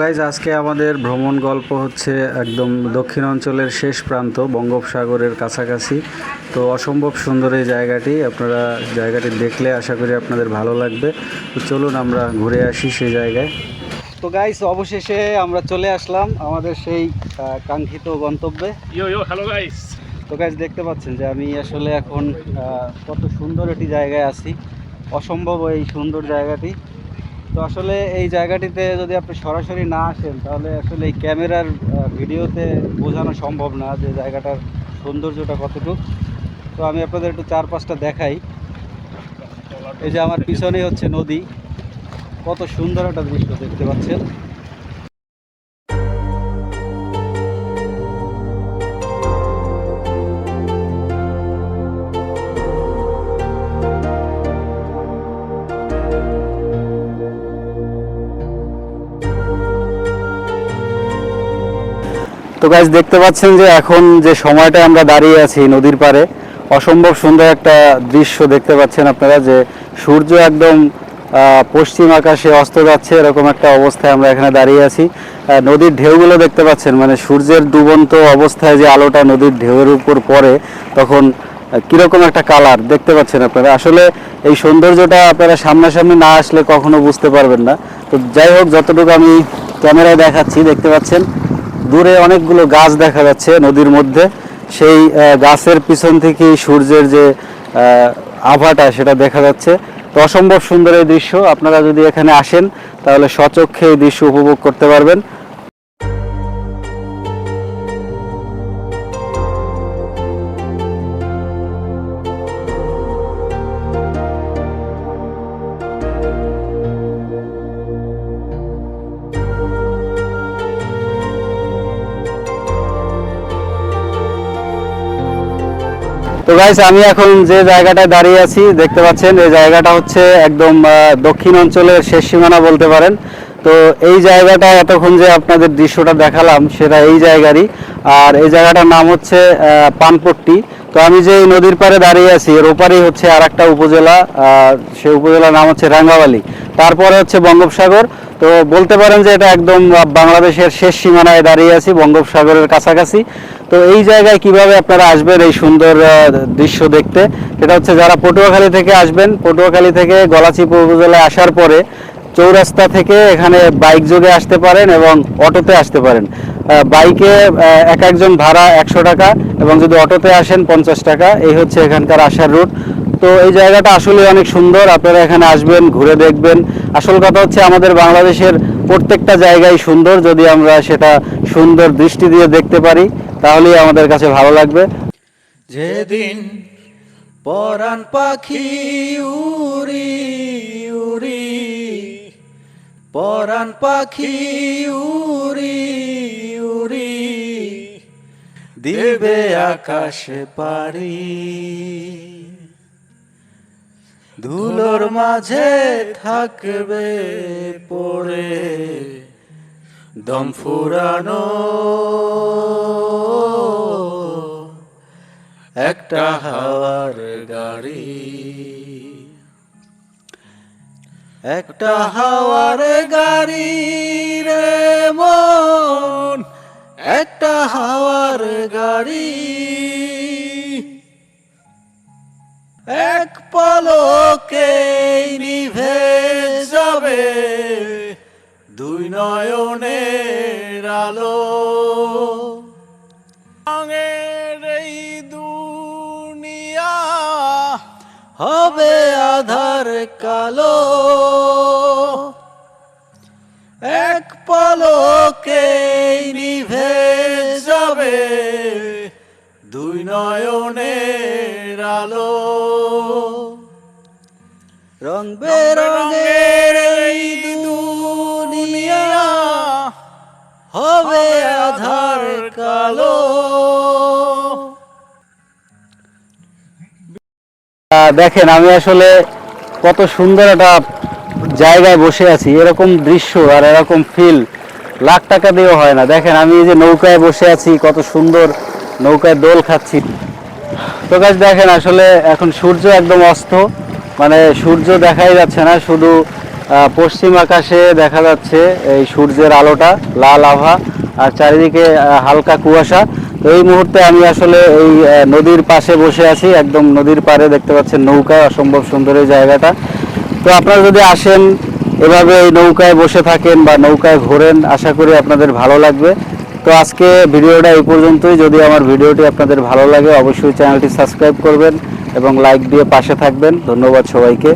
Guys আজকে আমাদের ভ্রমণ গল্প হচ্ছে একদম দক্ষিণ অঞ্চলের শেষ প্রান্ত বঙ্গোপসাগরের কাছাকাছি। তো অসম্ভব সুন্দর এই জায়গাটি আপনারা জায়গাটি দেখলে আশা করি আপনাদের ভালো লাগবে। তো চলুন আমরা ঘুরে আসি সেই জায়গায়। তো গাইস অবশেষে আমরা চলে আসলাম আমাদের সেই কাঙ্ক্ষিত গন্তব্যে। Hello guys. তো গাইজ দেখতে পাচ্ছেন যে আমি আসলে এখন কত সুন্দর একটি জায়গায় আছি। অসম্ভব এই সুন্দর জায়গাটি। তো আসলে এই জায়গাটিতে যদি আপনি সরাসরি না আসেন, তাহলে আসলে এই ক্যামেরার ভিডিওতে বোঝানো সম্ভব না যে জায়গাটার সৌন্দর্যটা কতটুকু। তো আমি আপনাদের একটু চারপাশটা দেখাই। এই যে আমার পিছনেই হচ্ছে নদী। কত সুন্দর একটা দৃশ্য দেখতে পাচ্ছেন। তো গাইজ দেখতে পাচ্ছেন যে এখন যে সময়টা আমরা দাঁড়িয়ে আছি নদীর পাড়ে, অসম্ভব সুন্দর একটা দৃশ্য দেখতে পাচ্ছেন আপনারা যে সূর্য একদম পশ্চিম আকাশে অস্ত যাচ্ছে, এরকম একটা অবস্থায় আমরা এখানে দাঁড়িয়ে আছি। নদীর ঢেউগুলো দেখতে পাচ্ছেন মানে সূর্যের ডুবন্ত অবস্থায় যে আলোটা নদীর ঢেউয়ের উপর পড়ে, তখন কীরকম একটা কালার দেখতে পাচ্ছেন আপনারা? আসলে এই সৌন্দর্যটা আপনারা সামনাসামনি না আসলে কখনো বুঝতে পারবেন না। তো যাই হোক, যতটুকু আমি ক্যামেরায় দেখাচ্ছি, দেখতে পাচ্ছেন দূরে অনেকগুলো গাছ দেখা যাচ্ছে নদীর মধ্যে। সেই গাছের পিছন থেকে সূর্যের যে আভাটা সেটা দেখা যাচ্ছে। তো অসম্ভব সুন্দর এই দৃশ্য। আপনারা যদি এখানে আসেন, তাহলে সচক্ষে এই দৃশ্য উপভোগ করতে পারবেন। তো গাইস আমি এখন যে জায়গাটায় দাঁড়িয়ে আছি, দেখতে পাচ্ছেন, এই জায়গাটা হচ্ছে একদম দক্ষিণ অঞ্চলের শেষ সীমানা বলতে পারেন। তো এই জায়গাটা এতক্ষণ যে আপনাদের দৃশ্যটা দেখালাম, সেটা এই জায়গারই। আর এই জায়গাটার নাম হচ্ছে পানপট্টি। তো আমি যে নদীর পাড়ে দাঁড়িয়ে আছি, এর ওপারেই হচ্ছে আর একটা উপজেলা সেই উপজেলার নাম হচ্ছে রাঙ্গাবালি তারপরে হচ্ছে বঙ্গোপসাগর। তো বলতে পারেন যে এটা একদম বাংলাদেশের শেষ সীমানায় দাঁড়িয়ে আছি, বঙ্গোপসাগরের কাছাকাছি। তো এই জায়গায় কীভাবে আপনারা আসবেন এই সুন্দর দৃশ্য দেখতে? সেটা হচ্ছে যারা পটুয়াখালী থেকে আসবেন, পটুয়াখালী থেকে গলাচিপা উপজেলায় আসার পরে চৌরাস্তা থেকে এখানে বাইক যোগে আসতে পারেন এবং অটোতে আসতে পারেন। বাইকে এক একজন ভাড়া একশো টাকা এবং যদি অটোতে আসেন পঞ্চাশ টাকা। এই হচ্ছে এখানকার আসার রুট। তো এই জায়গাটা আসলে অনেক সুন্দর। আপনারা এখানে আসবেন, ঘুরে দেখবেন। আসল কথা হচ্ছে আমাদের বাংলাদেশের প্রত্যেকটা জায়গায় সুন্দর। যদি আমরা সেটা সুন্দর দৃষ্টি দিয়ে দেখতে পারি, তাহলেই আমাদের কাছে ভালো লাগবে। যেদিন পরাণ পাখি উড়ি উড়ি, পরাণ পাখি উড়ি উড়ি, দিবে আকাশে পারি ধুলোর মাঝে থাকবে পড়ে দম ফুরানো। একটা হাওয়ার গাড়ি। একটা হাওয়ার গাড়ি রে মন। একটা হাওয়ার গাড়ি। পলকে নিভে যাবে, দুই নয়নের আলো। এই দুনিয়া হবে আধার কালো। এক পলকে নিভে যাবে, দুই নয়নের আলো। রং বেরঙের এই দুনিয়া হবে আধার কালো। দেখেন আমি আসলে কত সুন্দর একটা জায়গায় বসে আছি। এরকম দৃশ্য আর এরকম ফিল লাখ টাকা দিয়েও হয় না। দেখেন আমি এই যে নৌকায় বসে আছি কত সুন্দর নৌকায় দোল খাচ্ছি। তো গাছ দেখেন আসলে এখন সূর্য একদম অস্ত। মানে সূর্য দেখাই যাচ্ছে না, শুধু পশ্চিম আকাশে দেখা যাচ্ছে এই সূর্যের আলোটা, লাল আভা, আর চারিদিকে হালকা কুয়াশা। এই মুহূর্তে আমি আসলে এই নদীর পাশে বসে আছি, একদম নদীর পাড়ে দেখতে পাচ্ছেন নৌকায় অসম্ভব সুন্দর এই জায়গাটা। তো আপনারা যদি আসেন, এভাবে এই নৌকায় বসে থাকেন বা নৌকায় ঘোরেন, আশা করি আপনাদের ভালো লাগবে। তো আজকে ভিডিওটা এই পর্যন্তই। যদি আমার ভিডিওটি আপনাদের ভালো লাগে, অবশ্যই চ্যানেলটি সাবস্ক্রাইব করবেন। এবং লাইক দিয়ে পাশে থাকবেন। ধন্যবাদ সবাইকে।